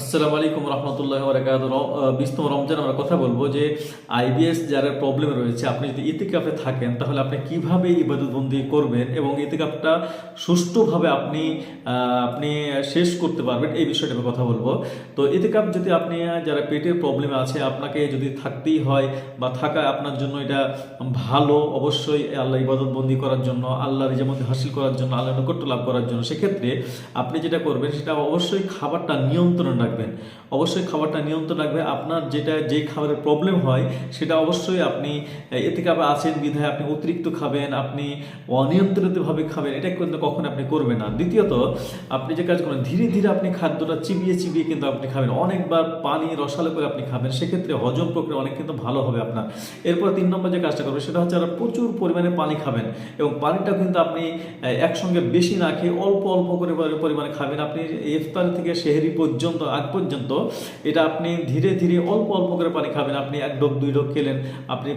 আসসালামু আলাইকুম রহমতুল্লাহ বরকাত বিস্তম রমজান, আমরা কথা বলব যে আইবিএস যারা প্রবলেম রয়েছে, আপনি যদি ইতিকাফে থাকেন, তাহলে আপনি কীভাবে ইবাদতবন্দি করবেন এবং ইতিকাফটা সুষ্ঠুভাবে আপনি আপনি শেষ করতে পারবেন, এই বিষয়টা আমি কথা বলব। তো ইতিকাফ যদি আপনি যারা পেটের প্রবলেম আছে, আপনাকে যদি থাকতেই হয় বা থাকা আপনার জন্য এটা ভালো, অবশ্যই আল্লাহ ইবাদতবন্দি করার জন্য আল্লাহর যেমন হাসিল করার জন্য, আল্লাহ নৈকট্য লাভ করার জন্য, সেক্ষেত্রে আপনি যেটা করবেন, সেটা অবশ্যই খাবারটা নিয়ন্ত্রণ রাখবেন। অবশ্যই খাবারটা নিয়ন্ত্রণ রাখবে। আপনার যেটা, যে খাবারের প্রবলেম হয়, সেটা অবশ্যই আপনি এতে কাপে আছেন বিধায় আপনি অতিরিক্ত খাবেন, আপনি অনিয়ন্ত্রিতভাবে খাবেন, এটা কিন্তু কখন আপনি করবেন না। দ্বিতীয়ত, আপনি যে কাজ করেন ধীরে ধীরে আপনি খাদ্যটা চিবিয়ে চিবিয়ে কিন্তু আপনি খাবেন। অনেকবার পানি রসালো করে আপনি খাবেন, সেক্ষেত্রে হজম প্রক্রিয়া অনেক কিন্তু ভালো হবে আপনার। এরপর তিন নম্বর যে কাজটা করবেন, সেটা হচ্ছে আপনারা প্রচুর পরিমাণে পানি খাবেন এবং পানিটা কিন্তু আপনি একসঙ্গে বেশি না খেয়ে অল্প অল্প করে পরিমাণে খাবেন। আপনি ইফতার থেকে সেহেরি পর্যন্ত আগ পর্যন্ত। এটা আপনি ধীরে ধীরে অল্প অল্প করে পানি খাবেন। আপনি এক ডোক দুই ডোক খেলেন আপনি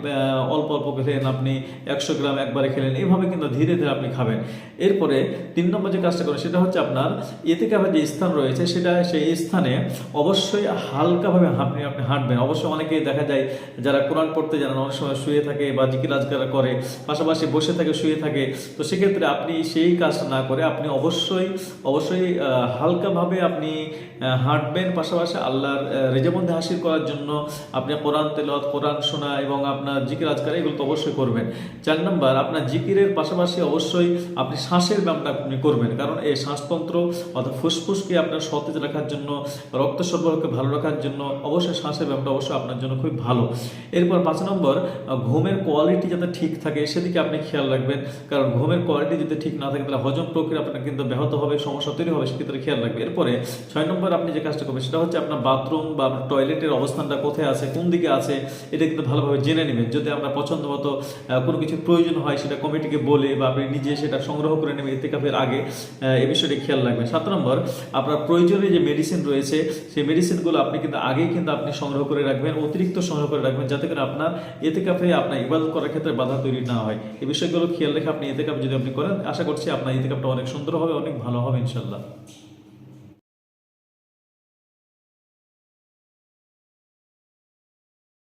অল্প অল্প খেলেন আপনি একশো গ্রাম একবারে খেলেন। এইভাবে কিন্তু ধীরে ধীরে আপনি খাবেন। এরপরে তিন নম্বর যে কাজটা করেন সেটা হচ্ছে আপনার এতে কাভার যে স্থান রয়েছে সেটা সেই স্থানে অবশ্যই হালকাভাবে আপনি আপনি হাঁটবেন। অবশ্যই অনেকে দেখা যায় যারা কোরআন পড়তে জানেন অনেক সময় শুয়ে থাকে বা জিকির আজকার করে পাশাপাশি বসে থাকে শুয়ে থাকে। তো সেক্ষেত্রে আপনি সেই কাজটা না করে আপনি অবশ্যই অবশ্যই হালকাভাবে আপনি আহ, হাঁটবেন পাশাপাশি আল্লাহর রেজামন্দে হাসিল করার জন্য আপনি কোরআন তেলত কোরআন শোনা এবং আপনার জিকির আজকার এগুলো তো অবশ্যই করবেন। চার নম্বর, আপনার জিকিরের পাশাপাশি অবশ্যই আপনি শ্বাসের ব্যায়ামটা আপনি করবেন। কারণ এই শ্বাসতন্ত্র অর্থাৎ ফুসফুসকে আপনার সতেজ রাখার জন্য, রক্ত সরবরাহকে ভালো রাখার জন্য অবশ্যই শ্বাসের ব্যায়ামটা অবশ্যই আপনার জন্য খুব ভালো। এরপর পাঁচ নম্বর ঘুমের কোয়ালিটি যাতে ঠিক থাকে সেদিকে আপনি খেয়াল রাখবেন। কারণ ঘুমের কোয়ালিটি যদি ঠিক না থাকে, তাহলে হজম প্রক্রিয়া আপনার কিন্তু ব্যাহত হবে, সমস্যা তৈরি হবে, সেক্ষেত্রে খেয়াল রাখবে এরপরে ছয় নম্বর, আপনি যে কাজটা করবেন সেটা হচ্ছে আপনার বাথরুম বা আপনার টয়লেটের অবস্থানটা কোথায় আছে, কোন দিকে আছে, এটা কিন্তু ভালোভাবে জেনে নেবেন। যদি আমরা পছন্দ মতো কোনো কিছু প্রয়োজন হয়, সেটা কমিটিকে বলে বা আপনি নিজে সেটা সংগ্রহ করে নেবেন ইতিকাফের আগে এ বিষয়টি খেয়াল রাখবেন। সাত নম্বর, আপনার প্রয়োজনীয় যে মেডিসিন রয়েছে, সেই মেডিসিনগুলো আপনি কিন্তু আগেই কিন্তু আপনি সংগ্রহ করে রাখবেন, অতিরিক্ত সংগ্রহ করে রাখবেন, যাতে করে আপনার এতে কাপে আপনার ইবাদত করার ক্ষেত্রে বাধা তৈরি না হয়। এই বিষয়গুলো খেয়াল রেখে আপনি এতে কাপ যদি আপনি করেন, আশা করছি আপনার এতে কাপটা অনেক সুন্দর হবে, অনেক ভালো হবে ইনশাল্লাহ